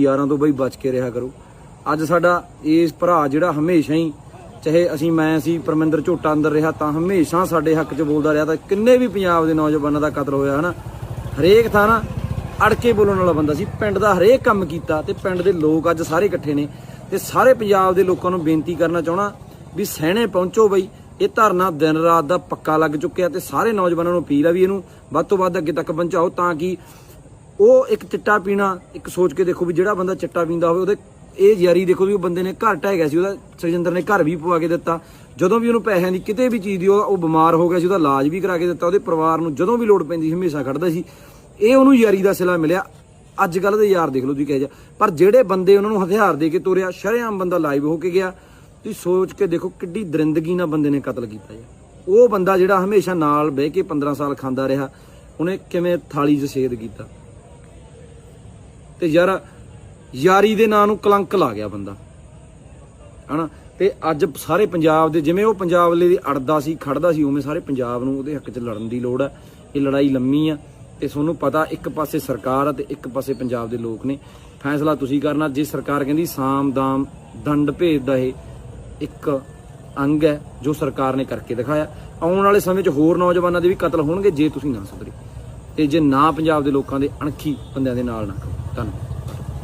ਯਾਰਾਂ ਤੋਂ ਬਈ ਬਚ ਕੇ ਰਿਹਾ ਕਰੋ। ਅੱਜ ਸਾਡਾ ਇਸ ਭਰਾ ਜਿਹੜਾ ਹਮੇਸ਼ਾ ਹੀ, ਚਾਹੇ ਅਸੀਂ ਮੈਂ ਸੀ, ਪਰਮਿੰਦਰ ਝੋਟਾ ਅੰਦਰ ਰਿਹਾ, ਤਾਂ ਹਮੇਸ਼ਾ ਸਾਡੇ ਹੱਕ 'ਚ ਬੋਲਦਾ ਰਿਹਾ, ਤਾਂ ਕਿੰਨੇ ਵੀ ਪੰਜਾਬ ਦੇ ਨੌਜਵਾਨਾਂ ਦਾ ਕਤਲ ਹੋਇਆ, ਹਨਾ? ਹਰੇਕ ਥਾਂ ਨਾ ਅੜ ਕੇ ਬੋਲਣ ਵਾਲਾ ਬੰਦਾ ਸੀ। ਪਿੰਡ ਦਾ ਹਰੇਕ ਕੰਮ ਕੀਤਾ ਤੇ ਪਿੰਡ ਦੇ ਲੋਕ ਅੱਜ ਸਾਰੇ ਇਕੱਠੇ ਨੇ ਤੇ ਸਾਰੇ ਪੰਜਾਬ ਦੇ ਲੋਕਾਂ ਨੂੰ ਬੇਨਤੀ ਕਰਨਾ ਚਾਹਣਾ ਵੀ ਸਹਿਣੇ ਪਹੁੰਚੋ ਬਈ। ਇਹ ਧਰਨਾ ਦਿਨ ਰਾਤ ਦਾ ਪੱਕਾ ਲੱਗ ਚੁੱਕਿਆ ਤੇ ਸਾਰੇ ਨੌਜਵਾਨਾਂ ਨੂੰ ਅਪੀਲ ਆ ਵੀ ਇਹਨੂੰ ਵੱਧ ਤੋਂ ਵੱਧ ਅੱਗੇ ਤੱਕ ਪਹੁੰਚਾਓ ਤਾਂ ਕਿ ਉਹ ਇੱਕ ਚਿੱਟਾ ਪੀਣਾ, ਇੱਕ ਸੋਚ ਕੇ ਦੇਖੋ ਵੀ ਜਿਹੜਾ ਬੰਦਾ ਚਿੱਟਾ ਪੀਂਦਾ ਹੋਵੇ, ਉਹਦੇ ਇਹ ਯਾਰੀ ਦੇਖੋ ਵੀ ਉਹ ਬੰਦੇ ਨੇ ਘਰ ਢਹਿ ਗਿਆ ਸੀ, ਉਹਦਾ ਸਰਜਿੰਦਰ ਨੇ ਘਰ ਵੀ ਪਵਾ ਕੇ ਦਿੱਤਾ। ਜਦੋਂ ਵੀ ਉਹਨੂੰ ਪੈਸਿਆਂ ਦੀ ਕਿਤੇ ਵੀ ਚੀਜ਼ ਦੀ ਉਹ ਬਿਮਾਰ ਹੋ ਗਿਆ ਸੀ, ਉਹਦਾ ਇਲਾਜ ਵੀ ਕਰਾ ਕੇ ਦਿੱਤਾ, ਉਹਦੇ ਪਰਿਵਾਰ ਨੂੰ ਜਦੋਂ ਵੀ ਲੋੜ ਪੈਂਦੀ ਸੀ, ਹਮੇਸ਼ਾ ਖੜਦਾ ਸੀ। ਇਹ ਉਹਨੂੰ ਯਾਰੀ ਦਾ ਸਿਲਾ ਮਿਲਿਆ। ਅੱਜ ਕੱਲ ਦੇ ਯਾਰ ਦੇਖ ਲਓ ਤੁਸੀਂ ਕਿਹੋ ਜਾ ਪਰ ਜਿਹੜੇ ਬੰਦੇ ਉਹਨਾਂ ਨੂੰ ਹਥਿਆਰ ਦੇ ਕੇ ਤੋਰਿਆ, ਸ਼ਰੇਆਮ ਬੰਦਾ ਲਾਈਵ ਹੋ ਕੇ ਗਿਆ। ਤੁਸੀਂ ਸੋਚ ਕੇ ਦੇਖੋ ਕਿੱਡੀ ਦਰਿੰਦਗੀ ਨਾਲ ਬੰਦੇ ਨੇ ਕਤਲ ਕੀਤਾ ਜੀ। ਉਹ ਬੰਦਾ ਜਿਹੜਾ ਹਮੇਸ਼ਾ ਨਾਲ ਬਹਿ ਕੇ 15 ਸਾਲ ਖਾਂਦਾ ਰਿਹਾ, ਉਹਨੇ ਕਿਵੇਂ ਥਾਲੀ 'ਚ ਛੇਦ ਕੀਤਾ। ਤੇ ਯਾਰ, ਯਾਰੀ ਦੇ ਨਾਂ ਨੂੰ ਕਲੰਕ ਲਾ ਗਿਆ ਬੰਦਾ। ਹਨਾ? ਤੇ ਅੱਜ ਸਾਰੇ ਪੰਜਾਬ ਦੇ, ਜਿਵੇਂ ਉਹ ਪੰਜਾਬ ਲਈ ਅੜਦਾ ਸੀ, ਖੜਦਾ ਸੀ, ਉਵੇਂ ਸਾਰੇ ਪੰਜਾਬ ਨੂੰ ਉਹਦੇ ਹੱਕ 'ਚ ਲੜਨ ਦੀ ਲੋੜ ਹੈ ਇਹ ਲੜਾਈ ਲੰਮੀ ਆ ਤੇ ਤੁਹਾਨੂੰ ਪਤਾ ਇੱਕ ਪਾਸੇ ਸਰਕਾਰ ਆ ਤੇ ਇੱਕ ਪਾਸੇ ਪੰਜਾਬ ਦੇ ਲੋਕ ਨੇ। ਫੈਸਲਾ ਤੁਸੀਂ ਕਰਨਾ, ਜੇ ਸਰਕਾਰ ਕਹਿੰਦੀ ਸਾਮ ਦਾਮ ਦੰਡ ਭੇਦ ਦਾ ਇਹ ਇੱਕ ਅੰਗ ਹੈ ਜੋ ਸਰਕਾਰ ਨੇ ਕਰਕੇ ਦਿਖਾਇਆ। ਆਉਣ ਵਾਲੇ ਸਮੇਂ 'ਚ ਹੋਰ ਨੌਜਵਾਨਾਂ ਦੇ ਵੀ ਕਤਲ ਹੋਣਗੇ ਜੇ ਤੁਸੀਂ ਨਾ ਸੁਧਰੇ। ਤੇ ਜੇ ਨਾ ਪੰਜਾਬ ਦੇ ਲੋਕਾਂ ਦੇ ਅਣਖੀ ਬੰਦਿਆਂ ਦੇ ਨਾਲ ਨਾ